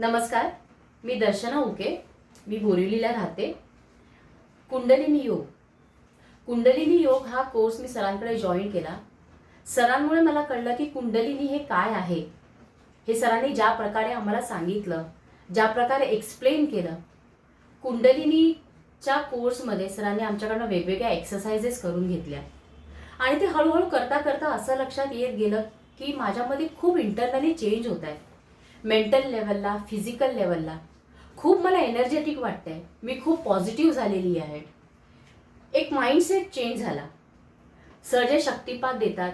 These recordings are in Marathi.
नमस्कार. मी दर्शना उके. मी बोरिवलीला राहते. कुंडलिनी योग. कुंडलिनी योग हा कोर्स मी सरांकडे जॉईन केला. सरांमुळे मला कळलं की कुंडलिनी हे काय आहे? हे सरांनी ज्या प्रकारे आम्हाला सांगितलं ज्या प्रकारे एक्सप्लेन केलं कुंडलिनीच्या कोर्समध्ये सरांनी आमच्याकडनं वेगवेगळ्या एक्सरसाइजेस करून घेतल्या. आणि ते हळूहळू करता करता असं लक्षात येत गेलं की माझ्यामध्ये खूप इंटरनली चेंज होत आहे. मेंटल लेवलला फिजिकल लेवलला खूप मला एनर्जेटिक वाटतंय. मी खूप पॉझिटिव्ह झालेली आहे. एक माइंडसेट चेंज झाला. सर जे शक्तिपात देतात.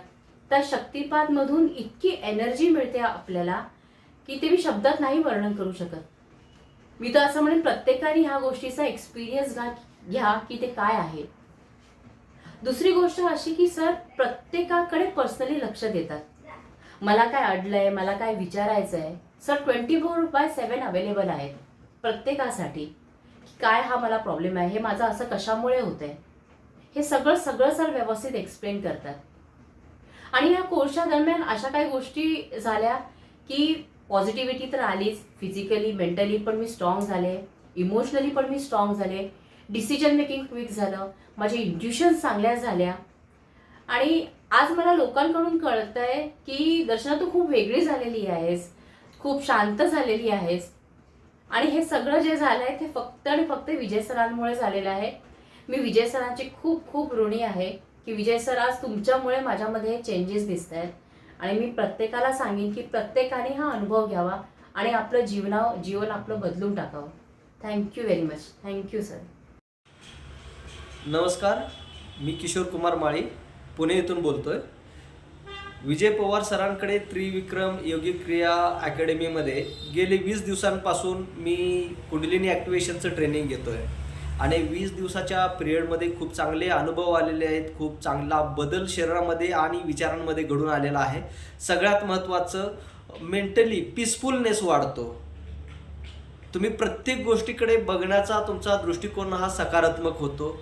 त्या शक्तिपातमधून इतकी एनर्जी मिळते आपल्याला की ते मी शब्दात नाही वर्णन करू शकत. मी तर असं म्हणेन प्रत्येकाने ह्या गोष्टीचा एक्सपिरियन्स घ्या घ्या की ते काय आहे. दुसरी गोष्ट अशी की सर प्रत्येकाकडे पर्सनली लक्ष देतात. मला काय अडलंय मला काय विचारायचं आहे sir twenty four by seven available आहेत प्रत्येकासाठी. की काय हा मला प्रॉब्लेम आहे? हे माझं असं कशामुळे होतंय? हे सगळं सगळं सर व्यवस्थित एक्सप्लेन करतात. आणि या कोर्सच्या दरम्यान अशा काही गोष्टी झाल्या की पॉझिटिव्हिटी तर आलीच फिजिकली मेंटली पण मी स्ट्रॉंग झाले इमोशनली पण मी स्ट्रॉंग झाले डिसिजन मेकिंग क्विक झालं माझे इंट्युशन्स चांगल्या झाल्या. आणि आज मला लोकांकडून कळतंय की दर्शना तू खूप वेगळी झालेली आहेस. खूप शांत झालेली आहेस. आणि हे सगळं जे झालं आहे ते फक्त आणि फक्त विजय सरांमुळे झालेलं आहे. मी विजय सरांची खूप खूप ऋणी आहे की विजय सर आज तुमच्यामुळे माझ्यामध्ये चेंजेस दिसत आहेत आणि मी प्रत्येकाला सांगेन की प्रत्येकाने हा अनुभव घ्यावा आणि आपलं जीवना जीवन आपलं बदलून टाकावं. Thank you very much thank you sir नमस्कार. मी किशोर कुमार माळी. पुणे येथून बोलतोय. विजय पवार सरांकडे त्रिविक्रम योगिक क्रिया अकॅडमीमध्ये गेले वीस दिवसांपासून मी कुंडलिनी ॲक्टिवेशनचं ट्रेनिंग घेतो आहे आणि वीस दिवसाच्या पिरियडमध्ये खूप चांगले अनुभव आलेले आहेत खूप चांगला बदल शरीरामध्ये आणि विचारांमध्ये घडून आलेला आहे. सगळ्यात महत्त्वाचं मेंटली पीसफुलनेस वाढतो. तुम्ही प्रत्येक गोष्टीकडे बघण्याचा तुमचा दृष्टिकोन हा सकारात्मक होतो.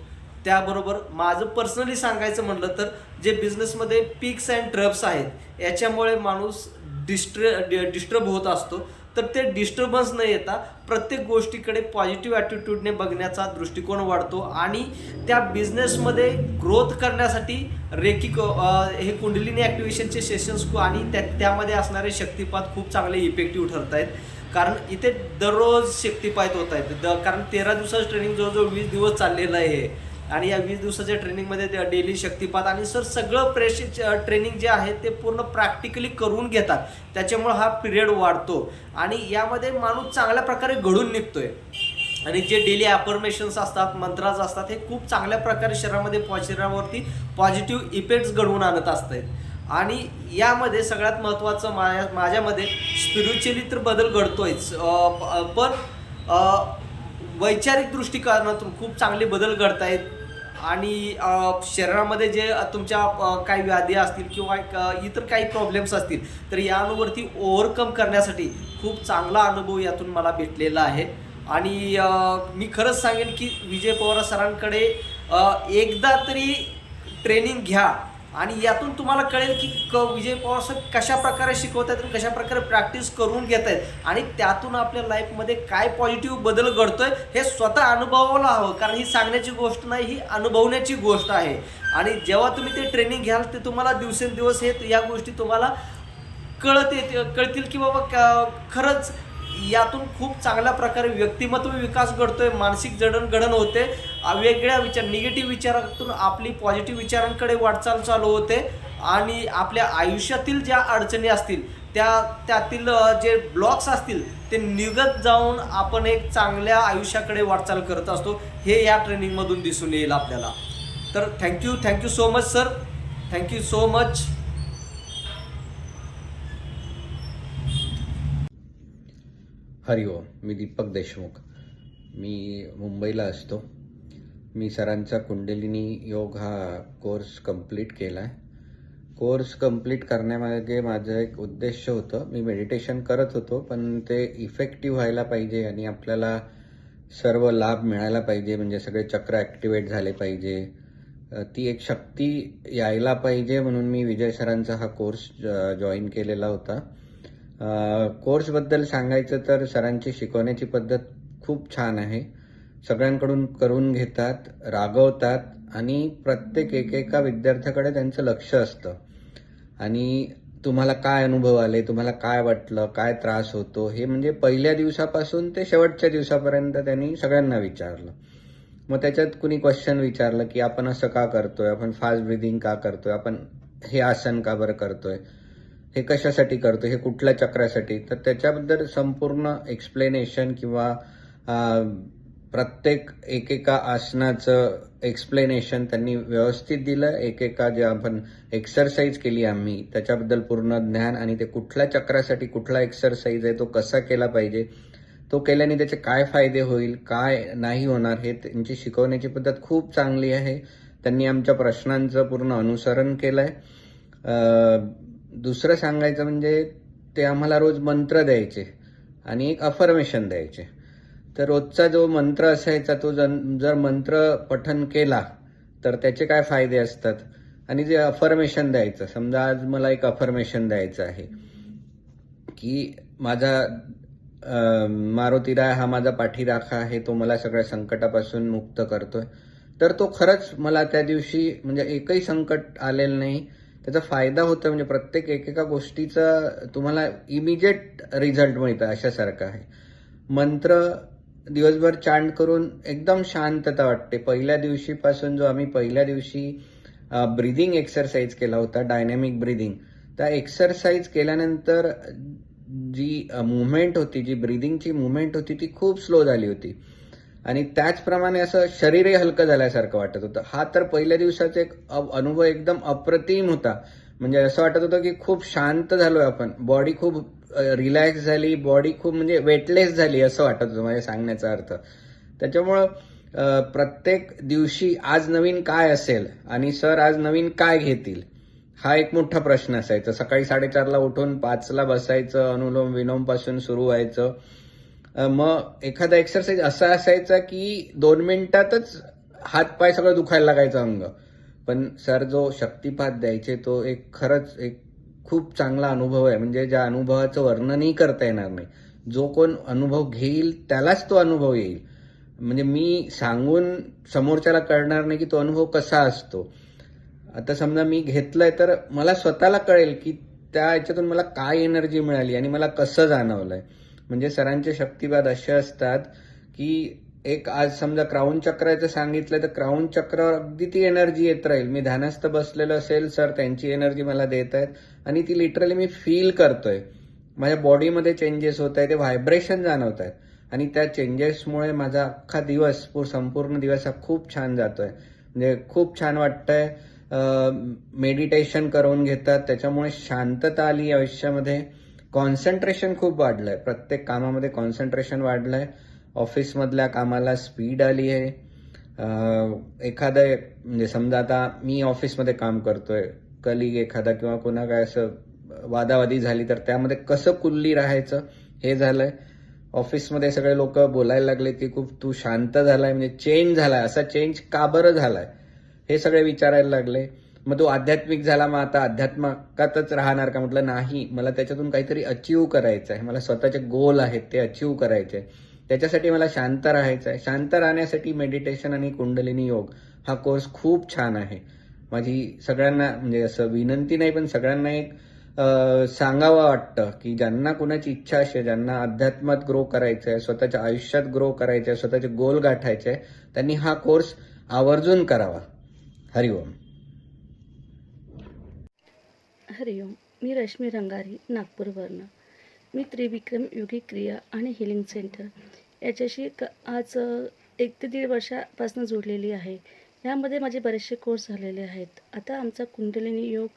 त्याबरोबर माझं पर्सनली सांगायचं म्हटलं तर जे बिझनेसमध्ये पिक्स अँड ट्रब्स आहेत याच्यामुळे माणूस डिस्ट्र डिस्टर्ब होत असतो. तर ते डिस्टर्बन्स न येता प्रत्येक गोष्टीकडे पॉझिटिव्ह ॲटिट्यूडने बघण्याचा दृष्टिकोन वाढतो आणि त्या बिझनेसमध्ये ग्रोथ करण्यासाठी रेकी हे कुंडलिनी ॲक्टिवेशनचे सेशन्स आणि त्या त्यामध्ये असणारे शक्तिपात खूप चांगले इफेक्टिव्ह ठरत आहेत कारण इथे दररोज शक्तिपात होत आहेत द कारण तेरा दिवसाचं ट्रेनिंग जवळजवळ वीस दिवस चाललेलं आहे. आणि या वीस दिवसाच्या ट्रेनिंगमध्ये डेली शक्तिपात आणि सर सगळं प्रेशित ट्रेनिंग जे आहे ते पूर्ण प्रॅक्टिकली करून घेतात. त्याच्यामुळं हा पिरियड वाढतो. आणि यामध्ये माणूस चांगल्या प्रकारे घडून निघतोय. आणि जे डेली ॲफर्मेशन्स असतात मंत्राज असतात हे खूप चांगल्या प्रकारे शरीरामध्ये शरीरावरती पॉझिटिव्ह इफेक्ट्स घडवून आणत असतात आणि यामध्ये सगळ्यात महत्त्वाचं माझ्या माझ्यामध्ये स्पिरिच्युअली तर बदल घडतोयच. पण वैचारिक दृष्टिकोनातून खूप चांगले बदल घडतायत. आणि शरीरामध्ये जे तुमच्या काही व्याधी असतील किंवा एक, इतर काही प्रॉब्लेम्स असतील तर यांवरती ओव्हरकम करण्यासाठी खूप चांगला अनुभव यातून मला भेटलेला आहे. आणि मी खरंच सांगेन की विजय पवार सरांकडे एकदा तरी ट्रेनिंग घ्या. आणि यातून तुम्हाला कळेल की क विजय पवार सर कशा प्रकारे शिकवत आहेत आणि कशा प्रकारे प्रॅक्टिस करून घेत आहेत. आणि त्यातून आपल्या लाईफमध्ये काय पॉझिटिव्ह बदल घडतोय हे स्वतः अनुभवायला हवं. कारण ही सांगण्याची गोष्ट नाही ही अनुभवण्याची गोष्ट आहे. आणि जेव्हा तुम्ही ते ट्रेनिंग घ्याल ते तुम्हाला दिवसेंदिवस हे या गोष्टी तुम्हाला कळत येते कळतील की बाबा क- खरंच यातून खूप चांगल्या प्रकारे व्यक्तिमत्व विकास घडतोय मानसिक जडणघडण होते वेगळ्या विचार निगेटिव्ह विचारातून आपली पॉझिटिव्ह विचारांकडे वाटचाल चालू होते आणि आपल्या आयुष्यातील ज्या अडचणी असतील त्या त्यातील जे ब्लॉक्स असतील ते निघत जाऊन आपण एक चांगल्या आयुष्याकडे वाटचाल करत असतो. हे या ट्रेनिंगमधून दिसून येईल आपल्याला. तर thank you thank you so much sir thank you so much हरिओम मी दीपक देशमुख. मी मुंबईला असतो. मी सरांचा कुंडलिनी योग हा कोर्स कंप्लीट केला आहे कोर्स कंप्लीट करण्यामागे माझं एक उद्देश होतं. मी मेडिटेशन करत होतो पण ते इफेक्टिव्ह व्हायला पाहिजे आणि आपल्याला सर्व लाभ मिळायला पाहिजे म्हणजे सगळे चक्र ॲक्टिवेट झाले पाहिजे. ती एक शक्ती यायला पाहिजे म्हणून मी विजय सरांचा हा कोर्स जॉईन केलेला होता. कोर्सबद्दल सांगायचं तर सरांची शिकवण्याची पद्धत खूप छान आहे. सगळ्यांकडून करून घेतात रागवतात आणि प्रत्येक एकेका विद्यार्थ्याकडे त्यांचं लक्ष असतं. आणि तुम्हाला काय अनुभव आले तुम्हाला काय वाटलं काय त्रास होतो हे म्हणजे पहिल्या दिवसापासून ते शेवटच्या दिवसापर्यंत त्यांनी सगळ्यांना विचारलं. मग त्याच्यात कुणी क्वेश्चन विचारलं की आपण असं का करतोय आपण फास्ट ब्रिदिंग का करतोय आपण हे आसन का बरं करतोय? हे कशासाठी करतो हे कुठल्या चक्रासाठी? तर त्याच्याबद्दल संपूर्ण एक्सप्लेनेशन किंवा प्रत्येक एकेका आसनाचं एक्सप्लेनेशन त्यांनी व्यवस्थित दिलं. एकेका जे आपण एक्सरसाइज केली आम्ही त्याच्याबद्दल पूर्ण ज्ञान आणि ते कुठल्या चक्रासाठी कुठला एक्सरसाइज आहे तो कसा केला पाहिजे तो केल्याने त्याचे काय फायदे होईल काय नाही होणार हे त्यांची शिकवण्याची पद्धत खूप चांगली आहे. त्यांनी आमच्या प्रश्नांचं पूर्ण अनुसरण केलं आहे दुसरं सांगायचं म्हणजे ते आम्हाला रोज मंत्र द्यायचे आणि एक अफर्मेशन द्यायचे. तर रोजचा जो मंत्र असायचा तो जन जर मंत्र पठन केला तर त्याचे काय फायदे असतात? आणि जे अफर्मेशन द्यायचं समजा आज मला एक अफर्मेशन द्यायचं आहे की माझा मारुतीराय हा माझा पाठीराखा आहे तो मला सगळ्या संकटापासून मुक्त करतोय. तर तो खरंच मला त्या दिवशी म्हणजे एकही संकट आलेलं नाही त्याचा फायदा होतो म्हणजे प्रत्येक एकेका गोष्टीचा तुम्हाला इमिजिएट रिझल्ट मिळतं अशासारखं आहे. मंत्र दिवसभर चांट करून एकदम शांतता वाटते. पहिल्या दिवशीपासून जो आम्ही पहिल्या दिवशी ब्रिदिंग एक्सरसाइज केला होता डायनॅमिक ब्रिदिंग त्या एक्सरसाइज केल्यानंतर जी मुवमेंट होती जी ब्रिदिंगची मुवमेंट होती ती खूप स्लो झाली होती. आणि त्याचप्रमाणे असं शरीरही हलकं झाल्यासारखं वाटत होतं. हा तर पहिल्या दिवसाचा एक अनुभव एकदम अप्रतिम होता. म्हणजे असं वाटत होतं की खूप शांत झालोय आपण. बॉडी खूप रिलॅक्स झाली. बॉडी खूप म्हणजे वेटलेस झाली असं वाटत होतं माझ्या सांगण्याचा अर्थ. त्याच्यामुळं प्रत्येक दिवशी आज नवीन काय असेल आणि सर आज नवीन काय घेतील? हा एक मोठा प्रश्न असायचा. सकाळी साडेचारला उठून पाचला बसायचं अनुलोम विलोमपासून सुरू व्हायचं. मग एखादा एक्सरसाइज असा असायचा की दोन मिनिटातच हात पाय सगळं दुखायला लागायचं अंग. पण सर जो शक्तिपात द्यायचे तो एक खरंच एक खूप चांगला अनुभव आहे. म्हणजे ज्या अनुभवाचं वर्णनही करता येणार नाही. जो कोण अनुभव घेईल त्यालाच तो अनुभव येईल. म्हणजे मी सांगून समोरच्याला कळणार नाही की तो अनुभव कसा असतो. आता समजा मी घेतलंय तर मला स्वतःला कळेल की त्या याच्यातून मला काय एनर्जी मिळाली आणि मला कसं जाणवलंय. म्हणजे सरांचे शक्तिवाद असे असतात की एक आज समजा क्राऊन चक्राचं सांगितलं तर क्राऊन चक्र अगदी ती एनर्जी येत राहील. मी ध्यानस्थ बसलेलो असेल सर त्यांची एनर्जी मला देत आहेत आणि ती लिटरली मी फील करतोय. माझ्या बॉडीमध्ये चेंजेस होत आहे ते व्हायब्रेशन जाणवत आहेत. आणि त्या चेंजेसमुळे माझा अख्खा दिवस संपूर्ण दिवस हा खूप छान जातोय. म्हणजे खूप छान वाटतंय. मेडिटेशन करून घेतात. त्याच्यामुळे शांतता आली आयुष्यामध्ये. कॉन्सन्ट्रेशन खूप वाढलंय. प्रत्येक कामामध्ये कॉन्सन्ट्रेशन वाढलंय. ऑफिसमधल्या कामाला स्पीड आली आहे. एखादं म्हणजे समजा आता मी ऑफिसमध्ये काम करतोय. कलिग एखादा किंवा कोणा काय असं वादावादी झाली तर त्यामध्ये कसं कुल्ली राहायचं हे झालंय. ऑफिसमध्ये सगळे लोक बोलायला लागले की खूप तू शांत झालाय म्हणजे चेंज झालाय. असा चेंज का बरं झालाय? हे सगळे विचारायला लागले. मग तो आध्यात्मिक झाला मग आता अध्यात्मकातच राहणार का? म्हटलं नाही मला त्याच्यातून काहीतरी अचीव करायचं आहे. मला स्वतःचे गोल आहेत ते अचीव करायचे आहे. त्याच्यासाठी मला शांत राहायचं आहे. शांत राहण्यासाठी मेडिटेशन आणि कुंडलिनी योग हा कोर्स खूप छान आहे. माझी सगळ्यांना म्हणजे असं विनंती नाही पण सगळ्यांना एक सांगावं वाटतं की ज्यांना कुणाची इच्छा असेल ज्यांना अध्यात्मात ग्रो करायचं आहे स्वतःच्या आयुष्यात ग्रो करायचं आहे स्वतःचे गोल गाठायचे आहे त्यांनी हा कोर्स आवर्जून करावा. हरिओम. हरिओम. मी रश्मी रंगारी नागपूरवरनं मी त्रिविक्रम योगी क्रिया आणि हिलिंग सेंटर याच्याशी क आज एक ते दीड वर्षापासून जोडलेली आहे. यामध्ये माझे बरेचसे कोर्स झालेले आहेत. आता आमचा कुंडलिनी योग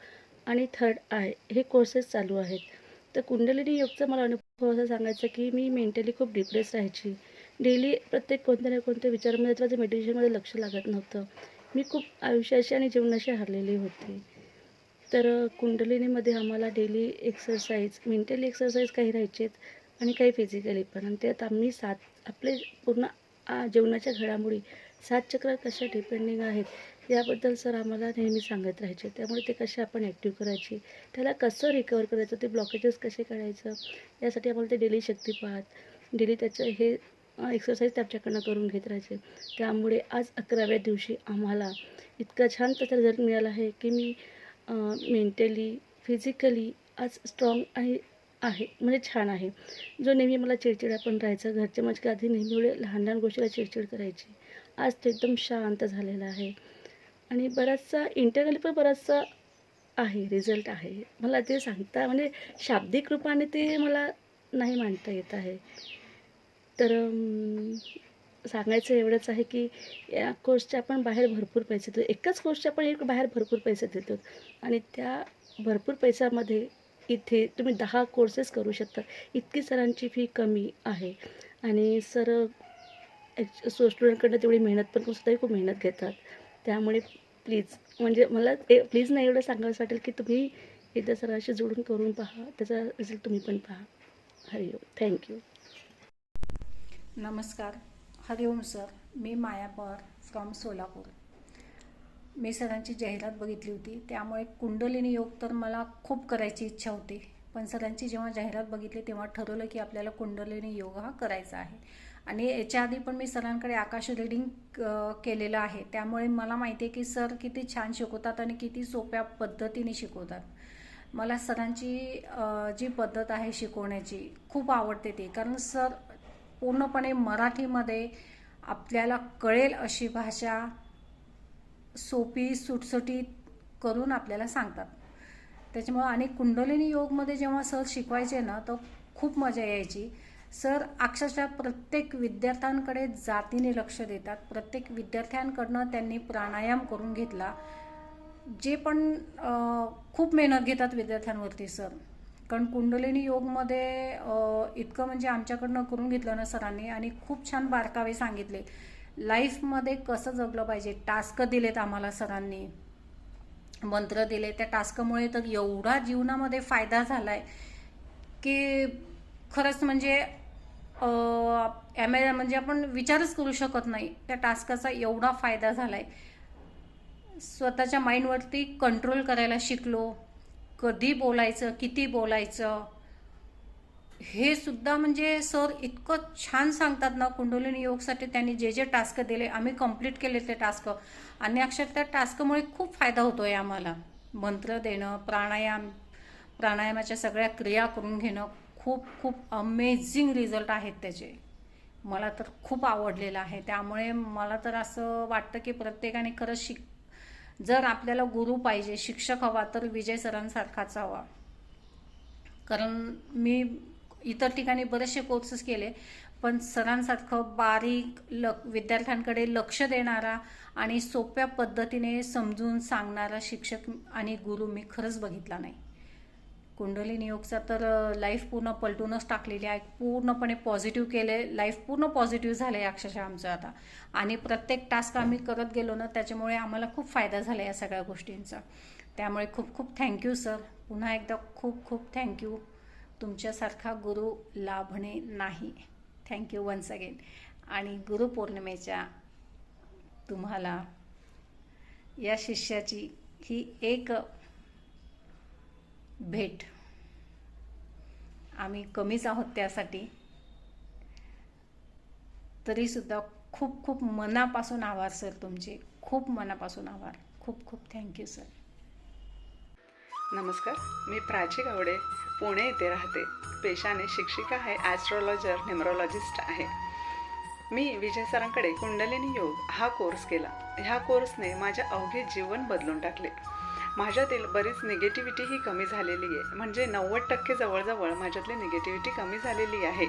आणि थर्ड आय हे कोर्सेस चालू आहेत. तर कुंडलिनी योगचा मला अनुभव असा सांगायचा की मी मेंटली खूप डिप्रेस राहायची. डेली प्रत्येक कोणत्या ना कोणत्या विचारामध्ये माझं मेडिटेशनमध्ये लक्ष लागत नव्हतं. मी खूप आयुष्याशी आणि जीवनाशी हरलेली होती. तर कुंडलिनीमध्ये आम्हाला डेली एक्सरसाइज मेंटली एक्सरसाइज काही राहायचेत आणि काही फिजिकली पण. आणि त्यात आम्ही सात आपले पूर्ण आ, घडामोडी सात चक्र कशा डिपेंडिंग आहेत याबद्दल सर आम्हाला नेहमी सांगत राहायचे. त्यामुळे ते कसे आपण ॲक्टिव्ह करायची त्याला कसं रिकवर करायचं ते ब्लॉकेजेस कसे काढायचं यासाठी आम्हाला ते डेली शक्तिपात डेली त्याचं हे एक्सरसाइज त्याच्याकडनं करून घेत राहायचे. त्यामुळे आज अकराव्या दिवशी आम्हाला इतका छान त्याचा रिझल्ट मिळाला आहे की मी मेंटली फिजिकली आज स्ट्रॉंग आणि आहे म्हणजे छान आहे. जो नेहमी मला चिडचिड पण राहायचा घरच्या म्हणजे माझ्या आधी नेहमी एवढे लहान लहान गोष्टीला चिडचिड करायची. आज ते एकदम शांत झालेला आहे. आणि बराचसा इंटरनली पण बराचसा आहे रिझल्ट आहे. मला ते सांगता म्हणजे शाब्दिक रूपाने ते मला नाही मांडता येत आहे. तर सांगायचं एवढंच आहे की या कोर्सचे आपण बाहेर भरपूर पैसे देतो. एकाच कोर्सचे आपण एक बाहेर भरपूर पैसे देतो. आणि त्या भरपूर पैशामध्ये इथे तुम्ही दहा कोर्सेस करू शकता. इतकी सरांची फी कमी आहे. आणि सर सो स्टुडंटकडनं तेवढी मेहनत पण करून खूप मेहनत घेतात. त्यामुळे प्लीज म्हणजे मला ए प्लीज नाही एवढं सांगावंसं वाटेल की तुम्ही एकदा सरांशी जोडून करून पहा. त्याचा रिझल्ट तुम्ही पण पहा. हरिओम. थँक्यू नमस्कार. हरिओम सर मी माया पवार फ्रॉम सोलापूर. मी सरांची जाहिरात बघितली होती. त्यामुळे कुंडलिनी योग तर मला खूप करायची इच्छा होती. पण सरांची जेव्हा जाहिरात बघितली तेव्हा ठरवलं की आपल्याला कुंडलिनी योग हा करायचा आहे. आणि याच्या आधी पण मी सरांकडे आकाश रिडिंग केलेलं आहे. त्यामुळे मला माहिती आहे की सर किती छान शिकवतात आणि किती सोप्या पद्धतीने शिकवतात. मला सरांची जी पद्धत आहे शिकवण्याची खूप आवडते ती. कारण सर पूर्णपणे मराठीमध्ये आपल्याला कळेल अशी भाषा सोपी सुटसुटीत करून आपल्याला सांगतात. त्याच्यामुळं आणि कुंडलिनी योगमध्ये जेव्हा सर शिकवायचे ना तर खूप मजा यायची. सर अक्षरशः प्रत्येक विद्यार्थ्यांकडे जातीने लक्ष देतात. प्रत्येक विद्यार्थ्यांकडनं त्यांनी प्राणायाम करून घेतला. जे पण खूप मेहनत घेतात विद्यार्थ्यांवरती सर. कारण कुंडलिनी योगमध्ये इतकं म्हणजे आमच्याकडनं करून घेतलं ना सरांनी आणि खूप छान बारकावे सांगितले. लाईफमध्ये कसं जगलं पाहिजे? टास्क दिलेत आम्हाला सरांनी. मंत्र दिले त्या टास्कमुळे तर एवढा जीवनामध्ये फायदा झाला आहे की खरंच म्हणजे एम एल म्हणजे आपण विचारच करू शकत नाही. त्या टास्काचा एवढा फायदा झाला आहे स्वतःच्या माइंडवरती कंट्रोल करायला शिकलो. कधी बोलायचं किती बोलायचं? हे सुद्धा म्हणजे सर इतकं छान सांगतात ना कुंडलिनी योगसाठी त्यांनी जे जे टास्क दिले आम्ही कंप्लीट केले ते टास्क. आणि अक्षर त्या टास्कमुळे खूप फायदा होतो आहे आम्हाला. मंत्र देणं प्राणायाम प्राणायामाच्या सगळ्या क्रिया करून घेणं खूप खूप अमेझिंग रिझल्ट आहेत त्याचे. मला तर खूप आवडलेलं आहे. त्यामुळे मला तर असं वाटतं की प्रत्येकाने खरंच शिक जर आपल्याला गुरु पाहिजे शिक्षक हवा तर विजय सरांसारखाच हवा. कारण मी इतर ठिकाणी बरेचसे कोर्सेस केले पण सरांसारखं बारीक ल विद्यार्थ्यांकडे लक्ष देणारा आणि सोप्या पद्धतीने समजून सांगणारा शिक्षक आणि गुरु मी खरंच बघितला नाही. कुंडलिनी योगचा तर लाईफ पूर्ण पलटूनच टाकलेली आहे. पूर्णपणे पॉझिटिव्ह केले. लाईफ पूर्ण पॉझिटिव्ह झालं आहे अक्षरशः आमचं आता. आणि प्रत्येक टास्क आम्ही करत गेलो ना त्याच्यामुळे आम्हाला खूप फायदा झाला या सगळ्या गोष्टींचा. त्यामुळे खूप खूप थँक्यू सर पुन्हा एकदा खूप खूप थँक्यू तुमच्यासारखा गुरु लाभणे नाही. थँक्यू वन्स अगेन आणि गुरुपौर्णिमेच्या तुम्हाला या शिष्याची ही एक भेट. आम्ही कमीच आहोत त्यासाठी. तरीसुद्धा खूप खूप मनापासून आभार सर तुमचे. खूप मनापासून आभार. खूप खूप थँक्यू सर. नमस्कार. मी प्राची गावडे पुणे येथे राहते. पेशाने शिक्षिका आहे ॲस्ट्रॉलॉजर न्युमरॉलॉजिस्ट आहे. मी विजय सरांकडे कुंडलिनी योग हा कोर्स केला. ह्या कोर्सने माझ्या अवघे जीवन बदलून टाकले. माझ्यातील बरीच निगेटिव्हिटी ही कमी झालेली आहे. म्हणजे नव्वद टक्के जवळजवळ माझ्यातली निगेटिव्हिटी कमी झालेली आहे.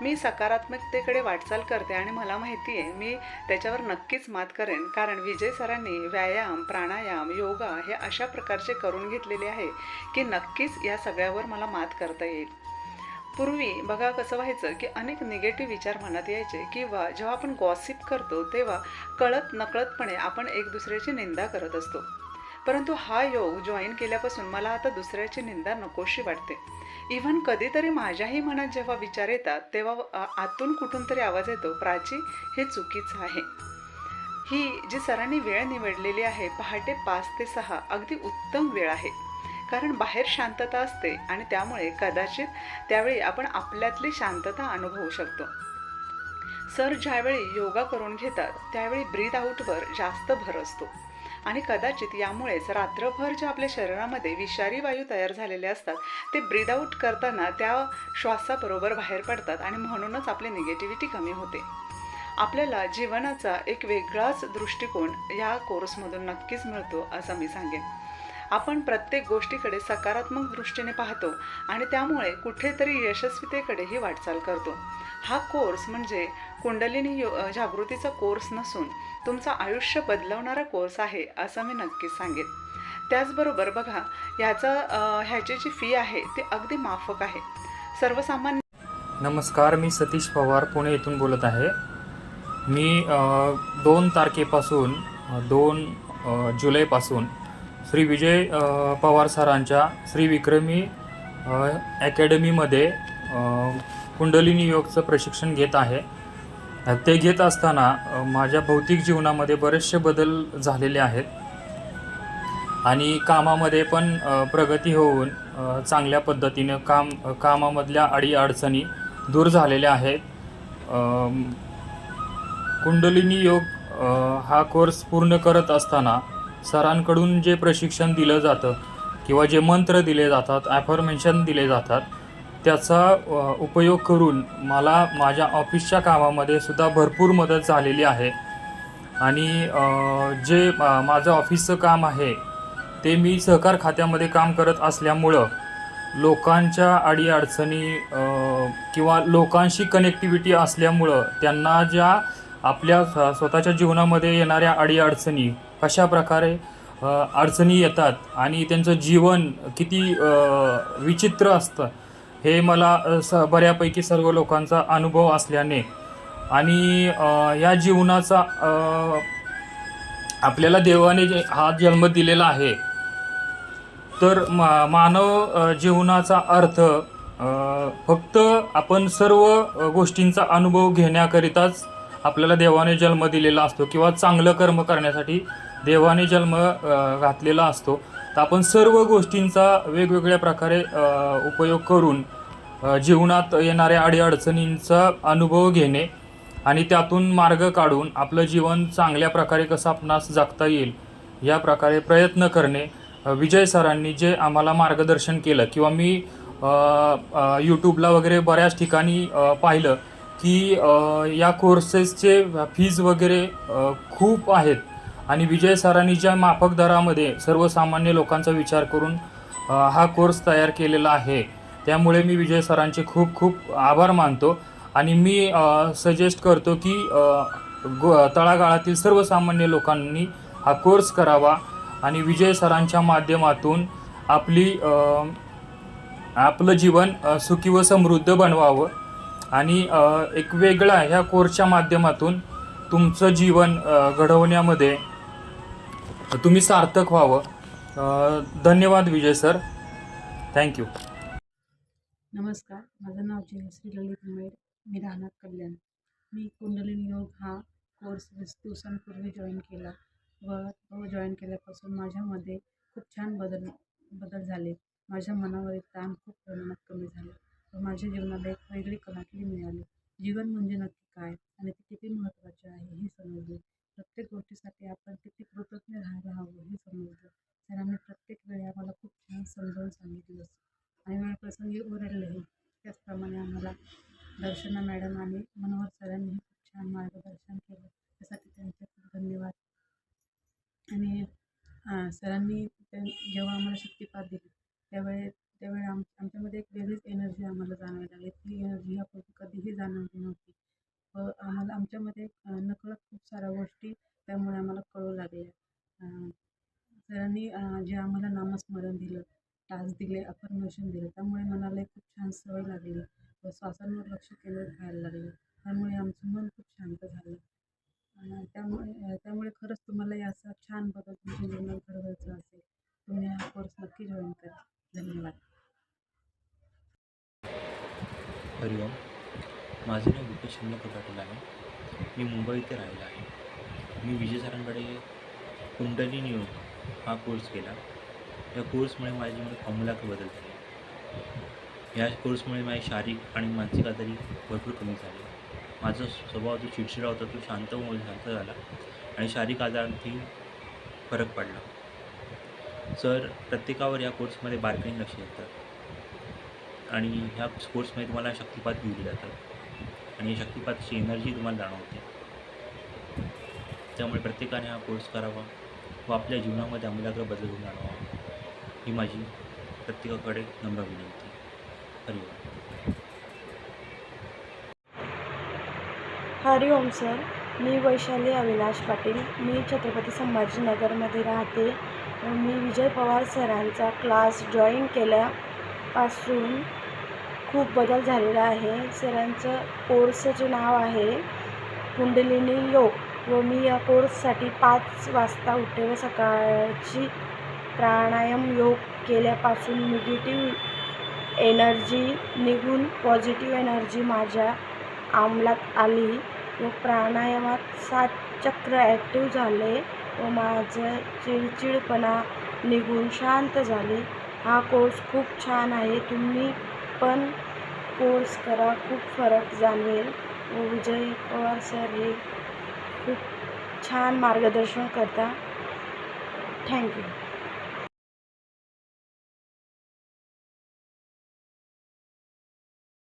मी सकारात्मकतेकडे वाटचाल करते आणि मला माहिती आहे मी त्याच्यावर नक्कीच मात करेन. कारण विजय सरांनी व्यायाम प्राणायाम योगा हे अशा प्रकारचे करून घेतलेले आहे की नक्कीच या सगळ्यावर मला मात करता येईल. पूर्वी बघा कसं व्हायचं की अनेक निगेटिव्ह विचार मनात यायचे किंवा जेव्हा आपण गॉसिप करतो तेव्हा कळत नकळतपणे आपण एक दुसऱ्याची निंदा करत असतो. परंतु हा योग जॉईन केल्यापासून मला आता दुसऱ्याची निंदा नकोशी वाटते. इव्हन कधीतरी माझ्याही मनात जेव्हा विचार येतात तेव्हा आतून कुठून तरी आवाज येतो प्राची हे चुकीचं आहे. ही जी सरांनी वेळ निवडलेली आहे पहाटे पाच ते सहा अगदी उत्तम वेळ आहे. कारण बाहेर शांतता असते आणि त्यामुळे कदाचित त्यावेळी आपण आपल्यातली शांतता अनुभवू शकतो. सर ज्यावेळी योगा करून घेतात त्यावेळी ब्रीद आऊटवर जास्त भर असतो. आणि कदाचित यामुळेच रात्रभर ज्या आपल्या शरीरामध्ये विषारी वायू तयार झालेले असतात ते ब्रीद आऊट करताना त्या श्वासाबरोबर बाहेर पडतात आणि म्हणूनच आपली निगेटिव्हिटी कमी होते. आपल्याला जीवनाचा एक वेगळाच दृष्टिकोन या कोर्समधून नक्कीच मिळतो असं मी सांगेन. आपण प्रत्येक गोष्टीकडे सकारात्मक दृष्टीने पाहतो आणि त्यामुळे कुठेतरी यशस्वीतेकडेही वाटचाल करतो. हा कोर्स म्हणजे कुंडलिनी यो जागृतीचा कोर्स नसून तुमचं आयुष्य बदलवणारा कोर्स आहे असं मी नक्कीच सांगेन. त्याचबरोबर बघा ह्याचा ह्याची जी फी आहे ती अगदी माफक आहे. सर्वसामान्य नमस्कार मी सतीश पवार पुणे येथून बोलत आहे. मी दोन तारखेपासून दोन जुलैपासून श्री विजय पवार सरांच्या श्री विक्रमी अकॅडमीमध्ये कुंडलिनी योगचं प्रशिक्षण घेत आहे. ते घेत असताना माझ्या भौतिक जीवनामध्ये बरेचसे बदल झालेले आहेत. आणि कामामध्ये पण प्रगती होऊन चांगल्या पद्धतीनं काम कामामधल्या अडीअडचणी दूर झालेल्या आहेत. कुंडलिनी योग हा कोर्स पूर्ण करत असताना सरांकडून जे प्रशिक्षण दिलं जातं किंवा जे मंत्र दिले जातात ॲफर्मेशन दिले जातात त्याचा उपयोग करून मला माझ्या ऑफिसच्या कामामध्ये सुद्धा भरपूर मदत झालेली आहे. आणि जे माझं ऑफिसचं काम आहे ते मी सहकार खात्यामध्ये काम करत असल्यामुळं लोकांच्या अडीअडचणी किंवा लोकांशी कनेक्टिव्हिटी असल्यामुळं त्यांना ज्या आपल्या स्वतःच्या जीवनामध्ये येणाऱ्या अडीअडचणी कशा प्रकारे अडचणी येतात आणि त्यांचं जीवन किती विचित्र असतं हे मला स बऱ्यापैकी सर्व लोकांचा अनुभव असल्याने. आणि या जीवनाचा आपल्याला देवाने जे हा जन्म दिलेला आहे तर मा मानव जीवनाचा अर्थ फक्त आपण सर्व गोष्टींचा अनुभव घेण्याकरिताच आपल्याला देवाने जन्म दिलेला असतो किंवा चांगलं कर्म करण्यासाठी देवाने जन्म घातलेला असतो. तर आपण सर्व गोष्टींचा वेगवेगळ्या प्रकारे उपयोग करून जीवनात येणाऱ्या अडीअडचणींचा अनुभव घेणे आणि त्यातून मार्ग काढून आपलं जीवन चांगल्या प्रकारे कसं आपणास जगता येईल या प्रकारे प्रयत्न करणे. विजय सरांनी जे आम्हाला मार्गदर्शन केलं किंवा मी यूट्यूबला वगैरे बऱ्याच ठिकाणी पाहिलं की या कोर्सेसचे फीज वगैरे खूप आहेत. आणि विजय सरांनी ज्या माफक दरामध्ये सर्वसामान्य लोकांचा विचार करून हा कोर्स तयार केलेला आहे त्यामुळे मी विजय सरांचे खूप खूप आभार मानतो. आणि मी सजेस्ट करतो की गो तळागाळातील सर्वसामान्य लोकांनी हा कोर्स करावा आणि विजय सरांच्या माध्यमातून आपली आपलं जीवन सुखी व समृद्ध बनवावं. आणि एक वेगळा ह्या कोर्सच्या माध्यमातून तुमचं जीवन घडवण्यामध्ये तुम्ही सार्थक व्हावं. धन्यवाद विजय सर. थँक्यू नमस्कार. माझं नाव जयश्री ललित मेड मी राहणार कल्याण. मी कुंडलिनी योग हा कोर्स वीस दिवसांपूर्वी जॉईन केला व तो जॉईन केल्यापासून माझ्यामध्ये खूप छान बदल बदल झाले. माझ्या मनावरील ताण खूप प्रमाणात कमी झाले व माझ्या जीवनाला एक वेगळी कलाटली मिळाली. जीवन म्हणजे नक्की काय आणि ते किती महत्त्वाचे आहे हे समजले प्रत्येक गोष्टीसाठी आपण किती कृतज्ञ राहायला हवं हे समजलं सरांनी प्रत्येक वेळी आम्हाला खूप छान समजावून आणि वेळ प्रसंगी ओरडलेही. त्याचप्रमाणे आम्हाला दर्शना मॅडम आणि मनोहर सरांनीही खूप छान मार्गदर्शन केलं त्यासाठी त्यांचे खूप धन्यवाद आणि अं, सरांनी ते- जेव्हा आम्हाला शक्तिपात दिली त्यावेळी त्यावेळी आम आमच्यामध्ये एक वेगळीच एनर्जी आम्हाला जाणवायला लागली ती एनर्जी यापूर्वी कधीही जाणवली नव्हती व आम्हाला आमच्यामध्ये अं, नकळत खूप साऱ्या गोष्टी त्यामुळे आम्हाला कळू लागल्या अं, सरांनी अं, जे आम्हाला नामस्मरण दिलं टास्क दिले अफर्मेशन दिले त्यामुळे मनाला एक खूप छान सवय लागली. व श्वासांवर लक्ष केंद्रित व्हायला लागलं. त्यामुळे आमचं मन खूप शांत झालं. त्यामुळे त्यामुळे खरंच तुम्हाला याचा छान बदल तुमच्या जीवनात घडवायचा असेल तुम्ही हा कोर्स नक्की जॉईन करा. धन्यवाद. हरिओम माझे नाव दीपेश शिंदे पाटील आहे. मी मुंबई इथे राहिला आहे. मी विजय सरांकडे कुंडलिनी योग हा कोर्स केला. या कोर्समुळे माझ्या जीवनात आमूलाग्र बदल झाले. या कोर्समुळे माझी शारीरिक आणि मानसिक आजारी भरपूर कमी झाले. माझा स्वभाव जो चिडचिडा होता तो शांत होऊन शांत झाला आणि शारीरिक आजारांतही फरक पडला. सर प्रत्येकावर या कोर्समध्ये बारकाईने लक्ष देतात आणि ह्या कोर्समध्ये तुम्हाला शक्तिपात दिली जातात आणि या शक्तिपातची एनर्जी तुम्हाला जाणवते. त्यामुळे प्रत्येकाने हा कोर्स करावा व आपल्या जीवनामध्ये आमूलाग्र बदल घडवून आणावा ही माझी प्रत्येकाकडे नम्र विनंती. हरिओम हरिओम सर मी वैशाली अविनाश पाटील मी छत्रपती संभाजीनगरमध्ये राहते. मी विजय पवार सरांचा क्लास जॉईन केल्यापासून खूप बदल झालेला आहे. सरांचं कोर्सचं नाव आहे कुंडलिनी योग व मी या कोर्ससाठी पाच वाजता उठे व सकाळची प्राणायाम योग केल्यापासून निगेटिव्ह एनर्जी निघून पॉझिटिव्ह एनर्जी माझ्या अंमलात आली. व प्राणायामात सात चक्र ॲक्टिव्ह झाले व माझं चिडचिडपणा निघून शांत झाले. हा कोर्स खूप छान आहे. तुम्ही पण कोर्स करा. खूप फरक जाणवेल. व विजय पवार सर हे खूप छान मार्गदर्शन करता. थँक्यू.